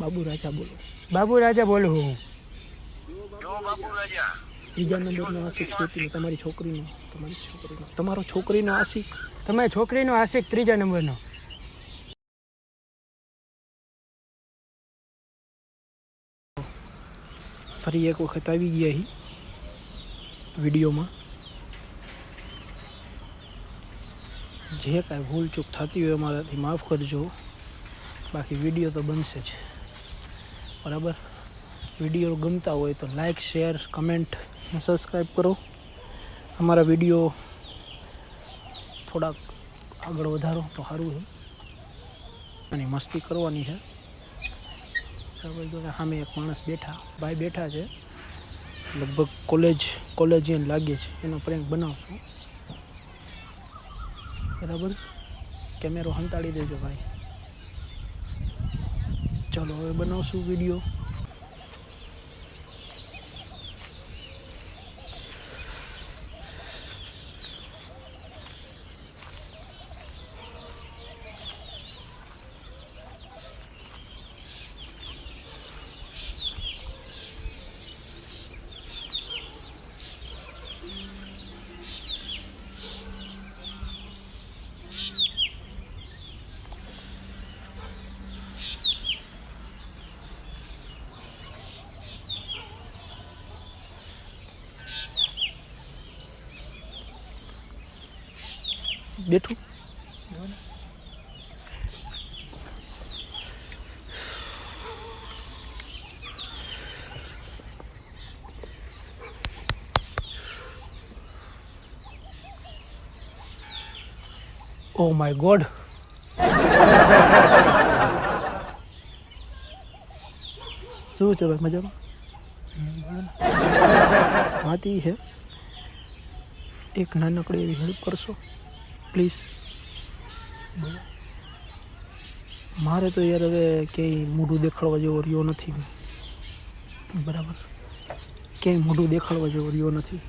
બાબુ રાજા બોલો. બાબુ રાજા બોલું હું. ત્રીજા નંબરનો આશિક શોધીને તમારી છોકરીનો તમારી છોકરીનો તમારો છોકરીનો આશિક. તમારી છોકરીનો આશિક ત્રીજા નંબરનો. ફરી એક વખત આવી ગયા અહીં વિડીયોમાં. જે કાંઈ ભૂલ ચૂક થતી હોય અમારાથી માફ કરજો. બાકી વીડિયો તો બનશે જ. બરાબર? વીડિયો ગમતા હોય તો લાઈક શેર કમેન્ટ અને સબસ્ક્રાઈબ કરો. અમારા વીડિયો થોડાક આગળ વધારો તો સારું છે. અને મસ્તી કરવાની છે. બરાબર, જો સામે એક માણસ બેઠા, ભાઈ બેઠા છે. લગભગ કોલેજ કોલેજિયન લાગે છે. એનો પ્રેન્ક બનાવશું. બરાબર? કેમેરો હંતાડી દેજો ભાઈ. ચલો હવે બનાવશું વીડિયો બેઠું. ઓ માય ગોડ શું છે ભાઈ મજામાં? વાતી છે એક નાનકડી એવી હેલ્પ કરશો? પ્લીઝ. મારે તો યાર હવે ક્યાંય મોઢું દેખાડવા જેવો રહ્યો નથી. બરાબર? ક્યાંય મોઢું દેખાડવા જેવો રહ્યો નથી.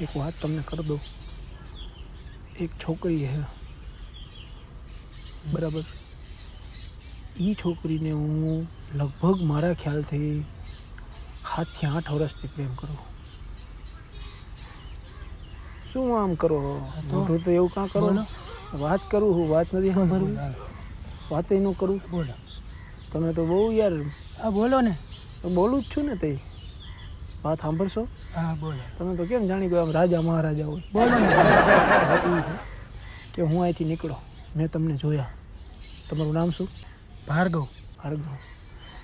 એક વાત તમને કરી દઉં. એક છોકરી છે બરાબર? એ છોકરીને હું લગભગ મારા ખ્યાલથી સાતથી આઠ વર્ષથી પ્રેમ કરું. શું આમ કરો? મોઢું તો એવું કાં કરો. વાત કરું હું વાત નથી સાંભળવી? વાત એનું કરું? બોલો. તમે તો બહુ યાર હા બોલો ને. બોલું જ છું ને તે વાત સાંભળશો? હા બોલો. તમે તો કેમ જાણી ગયો આમ રાજા મહારાજા હોય? બોલો ને. વાત એવી છે કે હું અહીંથી નીકળો મેં તમને જોયા. તમારું નામ શું? ભાર્ગવ. ભાર્ગવ.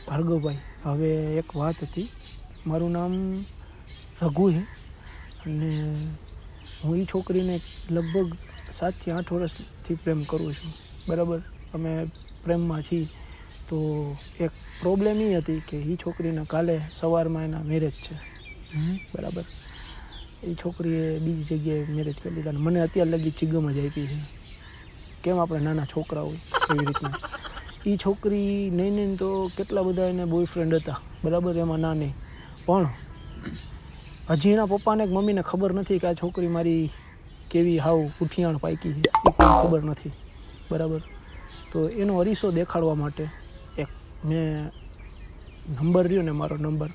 ભાર્ગવભાઈ હવે એક વાત હતી. મારું નામ રઘુ છે. અને હું એ છોકરીને લગભગ સાતથી આઠ વર્ષથી પ્રેમ કરું છું. બરાબર? અમે પ્રેમમાં છીએ. તો એક પ્રોબ્લેમ એ હતી કે એ છોકરીને કાલે સવારમાં એના મેરેજ છે. બરાબર? એ છોકરીએ બીજી જગ્યાએ મેરેજ કરી દીધા અને મને અત્યાર લગી ચિગમ જ આપી છે. કેમ આપણે નાના છોકરા હોય એવી રીતના? એ છોકરી નહીં નહીં તો કેટલા બધા એને બોયફ્રેન્ડ હતા. બરાબર? એમાં ના નહીં પણ હજી એના પપ્પાને કે મમ્મીને ખબર નથી કે આ છોકરી મારી કેવી હાવ ઉઠિયાણ પાકી છે, એ કોઈ ખબર નથી. બરાબર? તો એનો અરીસો દેખાડવા માટે એક મેં નંબર રહ્યો ને મારો નંબર,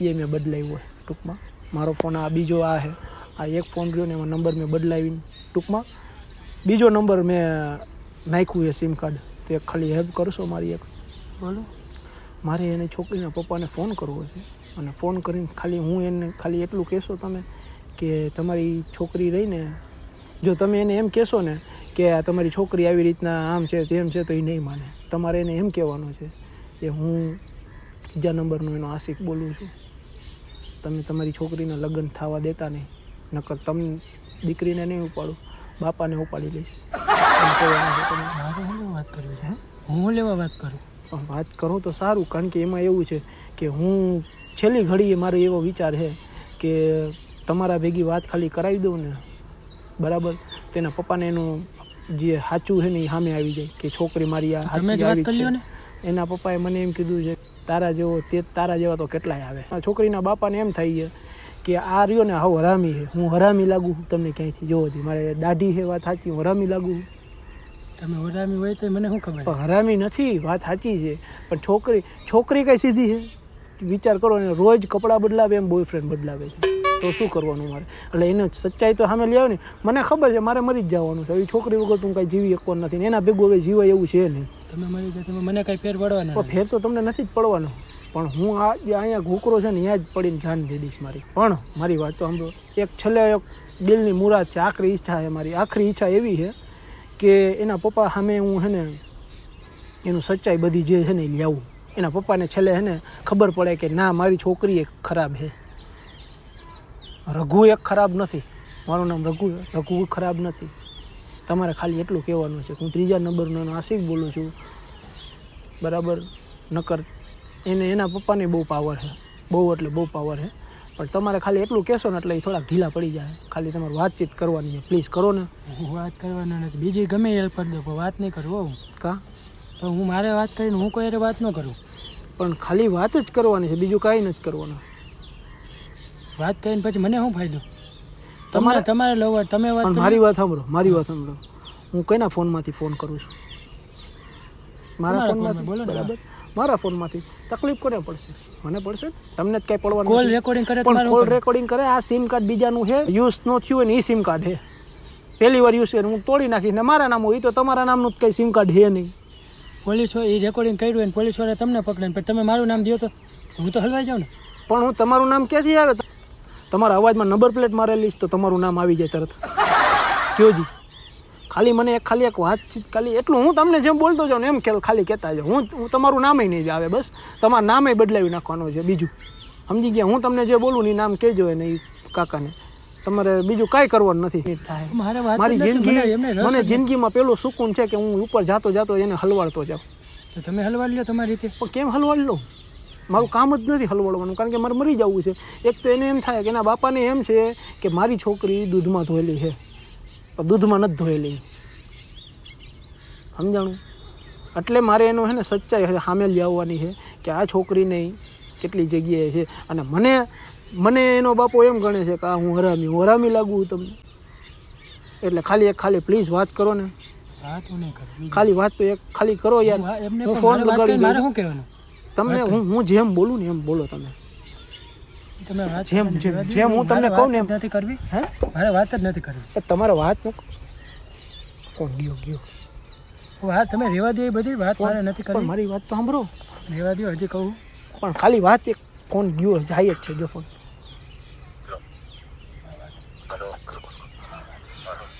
એ મેં બદલાવ્યો હોય ટૂંકમાં. મારો ફોન આ બીજો આ છે આ એક ફોન રહ્યો ને એમાં નંબર મેં બદલાવીને ટૂંકમાં. બીજો નંબર મેં નાખ્યું છે સિમ કાર્ડ, તો એક ખાલી હેલ્પ કરશો મારી એક? બોલો. મારે એને છોકરીના પપ્પાને ફોન કરવો છે. અને ફોન કરીને ખાલી હું એને ખાલી એટલું કહેશો તમે કે તમારી છોકરી રહીને જો તમે એને એમ કહેશો ને કે આ તમારી છોકરી આવી રીતના આમ છે તેમ છે તો એ નહીં માને. તમારે એને એમ કહેવાનું છે કે હું બીજા નંબરનો એનો આશિક બોલું છું. તમે તમારી છોકરીના લગ્ન થવા દેતા નહીં નકર તમને દીકરીને નહીં ઉપાડું બાપાને ઉપાડી લઈશ. વાત કરવી છે? હું લેવા વાત કરું? વાત કરું તો સારું કારણ કે એમાં એવું છે કે હું છેલ્લી ઘડીએ મારો એવો વિચાર છે કે તમારા ભેગી વાત ખાલી કરાવી દઉં ને બરાબર? તેના પપ્પાને એનું જે સાચું છે ને એ સામે આવી જાય કે છોકરી મારી આ સાચી વાત આવી છે. ને. એના પપ્પાએ મને એમ કીધું છે તારા જેવો તે તારા જેવા તો કેટલાય આવે. છોકરીના બાપાને એમ થાય છે કે આ રહ્યો ને હાવ હરામી છે. હું હરામી લાગુ તમને ક્યાંયથી? જોવો મારે દાઢી છે વાત સાચી હું હરામી લાગુ તમે હરામી હોય તો મને શું ખબર? હરામી નથી વાત સાચી છે. પણ છોકરી છોકરી કઈ સીધી છે? વિચાર કરો ને રોજ કપડાં બદલાવે એમ બોયફ્રેન્ડ બદલાવે છે. તો શું કરવાનું મારે? એટલે એને સચ્ચાઈ તો સામે લઈ આવે ને. મને ખબર છે મારે મરી જ જવાનું છે. એ છોકરી વગર તું કાંઈ જીવી શકવાનું નથી એના ભેગું હવે જીવાય એવું છે નહીં. તમે મરી જાય તમે મને કાંઈ ફેર પડવાના ફેર તો તમને નથી જ પડવાનો. પણ હું આ જે અહીંયા ઘૂકરો છે ને ત્યાં જ પડીને જાન દઈ દઈશ મારી. પણ મારી વાત તો સાંભળો. એક છેલ્લે એક દિલની મુરાદ છે આખરી ઈચ્છા છે મારી. આખરી ઈચ્છા એવી છે કે એના પપ્પા સામે હું છે ને એનું સચ્ચાઈ બધી જે છે ને એ આવું એના પપ્પાને છેલ્લે છે ને ખબર પડે કે ના, મારી છોકરી એક ખરાબ છે. રઘુ એક ખરાબ નથી. મારું નામ રઘુ રઘુ ખરાબ નથી. તમારે ખાલી એટલું કહેવાનું છે હું ત્રીજા નંબરનો આશિક બોલું છું. બરાબર? નકર એને, એના પપ્પાને બહુ પાવર છે. બહુ એટલે બહુ પાવર છે. પણ તમારે ખાલી એટલું કહેશો ને એટલે એ થોડાક ઢીલા પડી જાય. ખાલી તમારે વાતચીત કરવાની છે. પ્લીઝ કરો ને. હું વાત કરવાની નથી. બીજી ગમે હેલ્પ કરી દો પણ વાત નહીં કરું હું. કા? તો હું મારે વાત કરીને હું કોઈ વાત ન કરું. પણ ખાલી વાત જ કરવાની છે. બીજું કાંઈ નથી કરવાનું. વાત કરીને પછી મને શું ફાયદો? તમારે- તમારે તમારે લવર તમે વાત મારી વાત સાંભળો મારી વાત સાંભળો. હું કઈના ફોનમાંથી ફોન કરું છું? મારા ફોનમાંથી બોલો બરાબર. મારા ફોનમાંથી. તકલીફ કોને પડશે? મને પડશે? તમને જ કઈ પડવાનું કોલ રેકોર્ડિંગ કરે પણ તમારે કોલ રેકોર્ડિંગ કરે આ સિમ કાર્ડ બીજાનું છે યુઝ ન થયું ને એ સિમ કાર્ડ છે. પહેલી વાર યુઝ કરીને હું તોડી નાખીશ. ને મારા નામ હોય એ તો તમારા નામનું જ કંઈ સિમ કાર્ડ છે નહીં. પોલીસ એ રેકોર્ડિંગ કર્યું હોય પોલીસવાળા તમને પકડે પણ તમે મારું નામ દો તો હું તો હલવાઈ જાઉં ને. પણ હું તમારું નામ ક્યાંથી આવે? તમારા અવાજમાં નંબર પ્લેટ મારેલી લઈશ તો તમારું નામ આવી જાય તરત. કયો જી? ખાલી મને એક ખાલી એક વાતચીત ખાલી એટલું હું તમને જેમ બોલતો જાઉં ને એમ કે ખાલી કહેતા જાઉં. હું હું તમારું નામે નહીં જ આવે બસ. તમારું નામે બદલાવી નાખવાનું છે બીજું. સમજી ગયા? હું તમને જે બોલું ને એ નામ કહેજો એને એ કાકાને. તમારે બીજું કાંઈ કરવાનું નથી. થાય. મારે જિંદગી મને. જિંદગીમાં પેલું સુકૂન છે કે હું ઉપર જાતો જાતો એને હલવાડતો જાઉં. તો તમે હલવાડી લો તમારી રીતે. પણ કેમ હલવાડ લઉં મારું કામ જ નથી હલવાડવાનું કારણ કે મારે મરી જવું છે. એક તો એને એમ થાય કે એના બાપાને એમ છે કે મારી છોકરી દૂધમાં ધોયેલી છે. દૂધમાં નથી ધોયેલી. સમજાણું? એટલે મારે એનો છે ને સચ્ચાઈ સામે લઈ આવવાની છે કે આ છોકરીને કેટલી જગ્યાએ છે અને મને મને એનો બાપો એમ ગણે છે કે આ હું હરામી હું હરામી લાગુ તમને. એટલે ખાલી એક ખાલી પ્લીઝ વાત કરો ને. ખાલી વાત તો એક ખાલી કરો યાર. હું ફોન લગાડી તમને હું હું જેમ બોલું ને એમ બોલો તમે. તમે વાત જેમ- જેમ- હું તમને કહું ને નથી કરવી હે મારે વાત જ નથી કરવી તમારે વાત મૂકો ગયો ગયો વાત તમે રેવા દો બધી વાત મારે નથી કરવી મારી વાત તો સાંભળો રેવા દો હજી કહું પણ ખાલી વાત એક ફોન ગયો જાય જ છે જો ફોન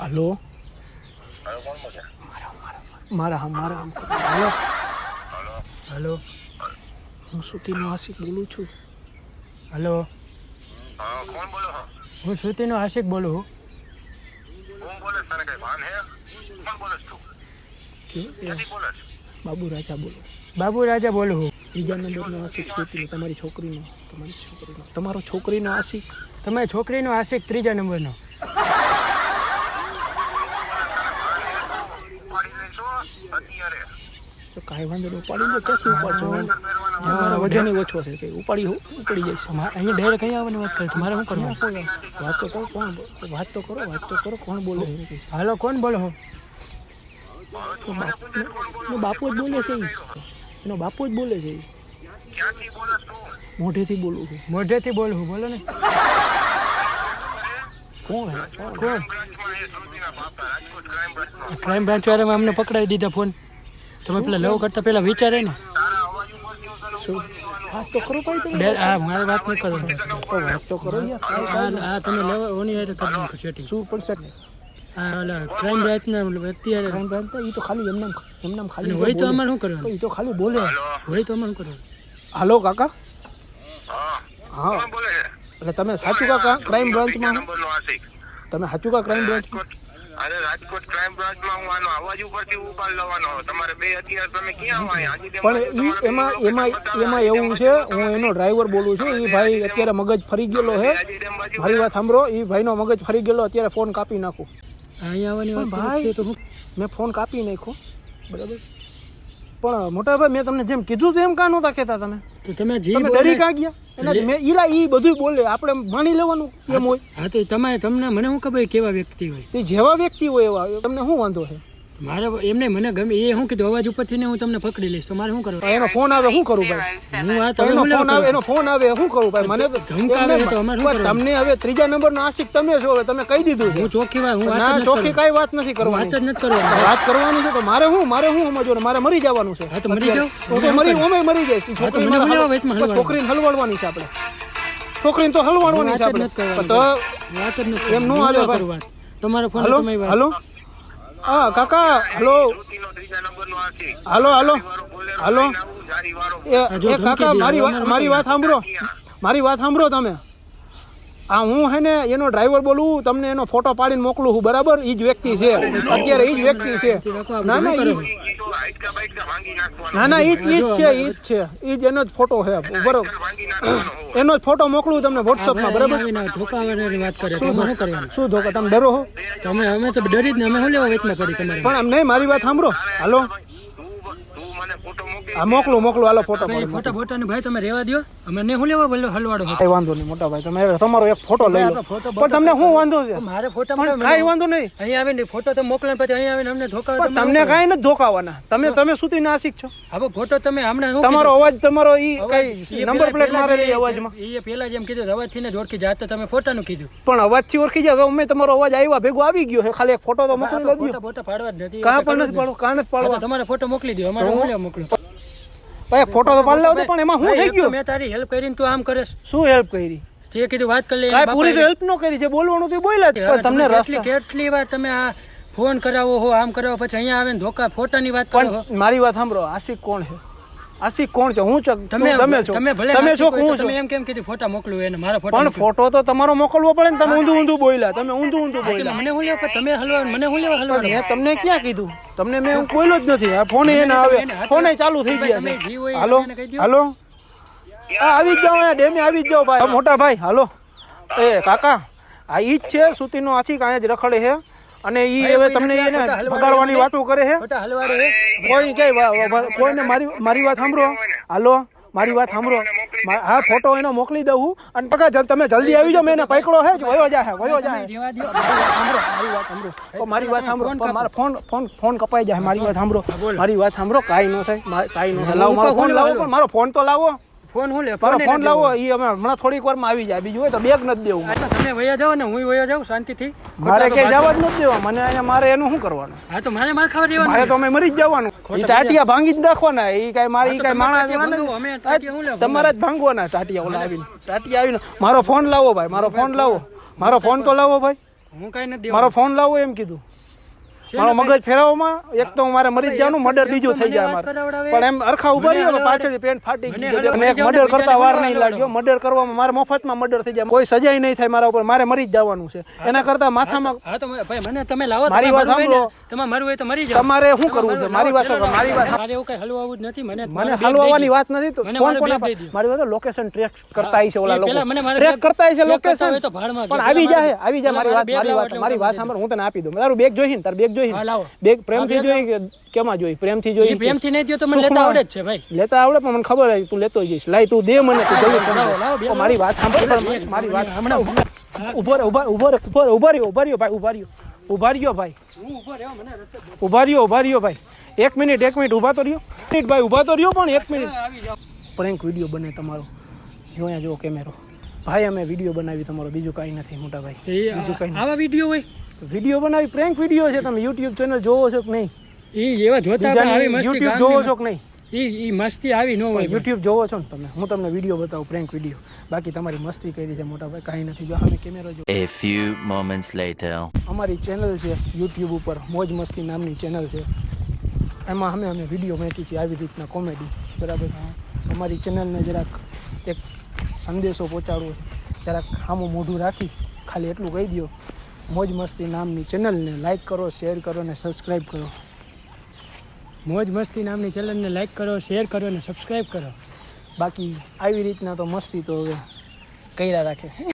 હલો મારા હા મારા હલો હલો હું સુતીનો આશિક બોલું છું હલો. હા કોણ બોલો હું શ્રુતિનો આશિક બોલું છું. કોણ બોલે તને કઈ ભાન હે? કોણ બોલે તું? કે એ ક્યાંથી બોલે છે? બાબુ રાજા બોલો બાબુ રાજા બોલું છું. ત્રીજા નંબરનો આશિક સુતીનો તમારી છોકરીનો તમારી છોકરીનો તમારો છોકરીનો આશિક. તમે છોકરીનો આશિક ત્રીજા નંબરનો ઉપાડી લઈશો અત્યારે તો કાંઈ વાંધો નહીં ઉપાડી લો ક્યાંથી ઉપાડશો મારા વજન ઓછો છે કે ઉપાડી ઉપાડી જઈશ. અહીંયા ડાયરેક્ટ અહીંયા આવવાની વાત કરી મારે શું કરવાનું? વાત તો કરો કોણ વાત તો કરો વાત તો કરો કોણ બોલે હાલો કોણ બોલો બાપુ જ બોલે છે એનો બાપુ જ બોલે છે મોઢેથી બોલું છું. મોઢેથી બોલું બોલો ને. કોણ કોણ? ક્રાઇમ બ્રાન્ચ વાળામાં અમને પકડાવી દીધા ફોન. તમે પેલા લવ કરતા પેલા વિચારે ને. હું વાત તો કરો ભાઈ તમે? ડે- મારે વાત નહીં તો વાત તો કરો યાર આ આ તમે લેવા ઓની હારે કરી નાખો સેટિંગ શું પડશે ક્રાઇમ બ્રાન્ચના અત્યારે ક્રાઇમ બ્રાન્ચ એ તો ખાલી એમનામ એમનામ ખાલી હોય તો અમારે શું તો કરવાનું એ તો ખાલી બોલે. હોય તો અમારે શું કરવાનું? હાલો કાકા? હા. હા. કોણ બોલે છે? એટલે તમે સાચું કાકા? ક્રાઇમ બ્રાન્ચમાં? તમે સાચું કા ક્રાઇમ બ્રાન્ચ અરે રાજકોટ ક્રાઇમ બ્રાન્ચમાં હું આનો અવાજ ઉપરથી ઉપાડ લેવાનો તમારે બે અત્યારે તમે ક્યાં આવો પણ એમાં એમાં એમાં એવું છે હું એનો ડ્રાઈવર બોલું છું એ ભાઈ અત્યારે મગજ ફરી ગયેલો છે મારી વાત સાંભળો એ ભાઈનો મગજ ફરી ગયેલો અત્યારે ફોન કાપી નાખું. અહીંયા આવવાની વાત છે તો હું મેં ફોન કાપી નાખ્યો બરાબર? પણ મોટા ભાઈ મેં તમને જેમ કીધું તો એમ કાં નહોતા કહેતા તમે? તો તમે જે તમે ડરી કાં ગયા? એના મેં ઈલા ઈ બધું બોલે. આપણે માની લેવાનું એમ હોય. હા તો તમે તમને મને શું ખબર કેવા વ્યક્તિ હોય? તે જેવા વ્યક્તિ હોય એવા. તમને શું વાંધો છે? મારે એમને મને ગમે એ શું કીધું અવાજ ઉપરથી ને હું તમને પકડી લઈશ તો મારે શું કરવું? એનો ફોન આવે શું કરું ભાઈ? હું આ તમે ફોન આવે એનો ફોન આવે શું કરું ભાઈ? મને ધમકાવે તો અમારે શું તમને હવે ત્રીજા નંબરનો આશિક તમે છો હવે તમે કહી દીધું હું ચોખ્ખી વાત હું ના ચોખ્ખી કઈ વાત નથી કરવાની. વાત જ નથી કરવાની. વાત કરવાની છે તો મારે શું મારે શું સમજો ને? મારે મરી જવાનું છે. હા તો મરી જાવ હું તો મરી ઓમે મરી જઈશ. છોકરીને હલવાડવાની છે આપણે. છોકરીને તો હલવાડવાની છે આપણે. તો વાત જ નથી એમ નો હાલે ભાઈ. તમારો ફોન હલો? હા કાકા હલો. Hello hello. હલો. એ કાકા મારી વાત મારી વાત સાંભળો. મારી વાત સાંભળો તમે. આ હું હે ને એનો ડ્રાઈવર બોલું તમને એનો ફોટો પાડીને મોકલું છું બરાબર? એ જ વ્યક્તિ છે. અત્યારે એ જ વ્યક્તિ છે. ના ના. ના ના એ જ ઈ જ છે એ જ છે. એ જ એનો જ ફોટો છે. બરોબર. એનો જ ફોટો મોકલું તમને વોટ્સઅપમાં બરાબર? ધોકાવાની વાત કરે શું કરવાનું? શું ધોકા? તમે ડરો હો? તમે અમે તો ડરી જ ને અમે શું લેવા વચમાં કરી તમારે? પણ આમ નહીં મારી વાત સાંભળો. હાલો. તું તું મને ફોટો આ મોકલું મોકલું હાલો ફોટો ફોટો ફોટો પાડો ફોટા ભાઈ તમે રહેવા દો અમે ને હું લેવા બોલ્યો હલવાડો કઈ વાંધો નહીં મોટા ભાઈ તમે તમારો એક ફોટો લઈ લો. પણ તમને શું વાંધો છે? મારે ફોટો કાંઈ વાંધો નહીં. અહીં આવીને ફોટો તો મોકલે પછી અહીં આવીને અમને ધોકાવે તમને કાંઈ નથી ધોકાવાના. તમે તમે સુધી નાસિક છો. હવે ફોટો તમે હમણાં તમારો અવાજ તમારો ઈ કઈ નંબર પેલા- પ્લેટ પેલા મારેલી અવાજમાં. એ પેલા જેમ કીધું અવાજથી ને ઓળખી. જાત તો તમે ફોટાનું કીધું. પણ અવાજથી ઓળખી જાય હવે અમે તમારો અવાજ આવ્યા ભેગો આવી ગયો છે. ખાલી એક ફોટો તો મોકલી દો ફોટો ફોટા પાડવા જ નથી. કાં પણ નથી પાડવો કાં નથી પાડવા તમારે ફોટો મોકલી દો અમારે મોકલો. ભાઈ ફોટો તો પાડી લાવો પણ એમાં શું થઈ ગયું? મેં તારી હેલ્પ કરીને તું આમ કરે શું હેલ્પ કરી? જે કીધું વાત કરી લે પૂરી તો હેલ્પ ન કરી છે બોલવાનું તો બોલ્યા જ. પણ તમને રસ કેટલી કેટલી વાર તમે આ ફોન કરાવો હો આમ કરાવો પછી અહીંયા આવે ધોકા ફોટાની વાત કરો મારી વાત સાંભળો આશિક કોણ છે? આશિક કોણ છે? હું છું? તમે તમે છો? તમે છો? હું છું? એમ કેમ કીધું ફોટા મોકલું એને મારા ફોટા પણ ફોટો તો તમારો મોકલવો પડે ને તમે ઊંધું ઊંધું બોલ્યા. તમે ઊંધું ઊંધું બોલ્યા. મને હું લેવા તમે હલવા મને હું લેવા હલવા મેં તમને ક્યાં કીધું? તમને મેં હું બોલ્યો જ નથી. આ ફોન એને આવે. ફોન ચાલુ થઈ ગયા છે. હાલો. હાલો? હા આવી જ જાઓ ડેમે આવી જ જાઓ ભાઈ. હા, મોટા ભાઈ હાલો. એ કાકા આ ઈ જ છે સુતીનો આશિક અહીંયા જ રખડે છે. અને ઈ હવે તમને એને ભગાડવાની વાતો કરે છે કોઈ વા- કોઈને મારી મારી વાત સાંભળો. હાલો મારી વાત સાંભળો. મા- હા ફોટો એનો મોકલી દઉં હું. અને પકા જલ- તમે જલ્દી આવી જાઓ મેં એને પકડો છે જ વયો જાય વયો જાય સાંભળો મારી વાત સાંભળો. મારી વાત મારો ફોન ફોન ફોન કપાઈ જાય મારી વાત સાંભળો. મારી વાત સાંભળો કાંઈ ન થાય કાંઈ ન થાય. લાવો મારો ફોન લાવો. પણ મારો ફોન તો લાવો. ફોન હું લે? ફોન ફોન લાવો એ અમે હમણાં થોડીક વારમાં આવી જાય. બીજું હોય તો બેગ નથી દેવું. તમે વયા જાવ ને હું વયા જાઉં શાંતિથી. મારે કે જવા જ નથી દેવા. મને અહીંયા મારે એનું શું કરવાનું? હા તો મારે મારે ખાવા દેવાનું. મારે તો અમે મરી જ જવાનું. એ ટાટિયા ભાંગી જ નાખવાના. એ કાંઈ મારી ઈ કાંઈ માણસ તમારે જ ભાંગવાના ટાટિયા ઓલા આવીને. ટાટિયા આવીને. મારો ફોન લાવો ભાઈ મારો ફોન લાવો. મારો ફોન તો લાવો ભાઈ. હું કઈ નથી મારો ફોન લાવો એમ કીધું. મારો મગજ ફેરવવામાં એક તો મારે મરી જવાનું મર્ડર બીજું થઈ જાય મારે. પણ એમ અરખા ઊભા રહ્યો પાછળથી પેન્ટ ફાટી હલવા અને એક મર્ડર કરતા વાર નહીં લાગ્યો. મર્ડર કરવામાં મારે મફતમાં મર્ડર થઈ જાય. કોઈ સજાઈ નહીં થાય મારા ઉપર. મારે મરી જ જવાનું છે. એના કરતા માથામાં હા તો ભાઈ મને તમે લાવો મારી વાત સાંભળો. તમારે મરવું હોય તો મરી જાવ તમારે શું કરવું છે? મારી વાત મારી વાત મારે એવું કઈ હલવાવું જ નથી. મને મને હલવાની વાત નથી. તો કોણ ફોન મારે. મારી વાત લોકેશન ટ્રેક કરતા છે ઓલા લોકો. મારે ટ્રેક કરતા આવી છે લોકેશન પણ આવી જાય આવી જાય મારી વાત મારી વાત મારી વાત સાંભળ હું તને આપી દઉં. તારું બેગ જોઈને તારું બેગ જોઈ બેગ પ્રેમથી જોઈ કેમાં જોઈ? પ્રેમથી જોઈ પ્રેમથી નહીં તો મને લેતા આવડે જ છે ભાઈ. લેતા આવડે પણ મને ખબર આવી તું લેતો જઈશ. લાઈ તું દે મને તું જલ્દી મારી વાત સાંભળ મારી વાત હમણાં ઊભો રે ઊભા ઊભો રે ઊભો ઊભા રહ્યો ઊભા રહ્યો ભાઈ ઊભા રહ્યો. ઊભા રહ્યો ભાઈ. ઊભા રહ્યો ઊભા રહ્યો ભાઈ. એક મિનિટ એક મિનિટ ઊભા તો રહ્યો. મિનિટ ભાઈ ઊભા તો રહ્યો પણ એક મિનિટ. પ્રેન્ક વીડિયો બને તમારો. જો અહીંયા જો કેમેરો. ભાઈ અમે વીડિયો બનાવી તમારો. બીજું કાંઈ નથી મોટા ભાઈ. બીજું કાંઈ આવા વીડિયો હોય? વીડિયો બનાવી પ્રેન્ક વીડિયો છે તમે યુટ્યુબ ચેનલ જોવો છો કે નહીં? એ એવા જોતા આવી મસ્તી યુટ્યુબ જોવો છો કે નહીં? એ એ મસ્તી આવી ન હોય. યુટ્યુબ જોવો છો ને તમે હું તમને વીડિયો બતાવું પ્રેન્ક વીડિયો. બાકી તમારી મસ્તી કરી છે મોટા ભાઈ કાંઈ નથી. જો અમે કેમેરો જો A few moments later. અમારી ચેનલ છે યુટ્યુબ ઉપર મોજ મસ્તી નામની ચેનલ છે. એમાં અમે અમે વીડિયો મેકી છે આવી રીતના કોમેડી બરાબર? અમારી ચેનલને જરાક એક સંદેશો પહોંચાડવો જરાક સામું મોઢું રાખી ખાલી એટલું કહી દો મોજ મસ્તી નામની ચેનલને લાઇક કરો, શેર કરો અને સબસ્ક્રાઈબ કરો. મોજ મસ્તી નામની ચેનલને લાઇક કરો, શેર કરો અને સબસ્ક્રાઇબ કરો. બાકી આવી રીતના તો મસ્તી તો હવે કર્યા રાખે.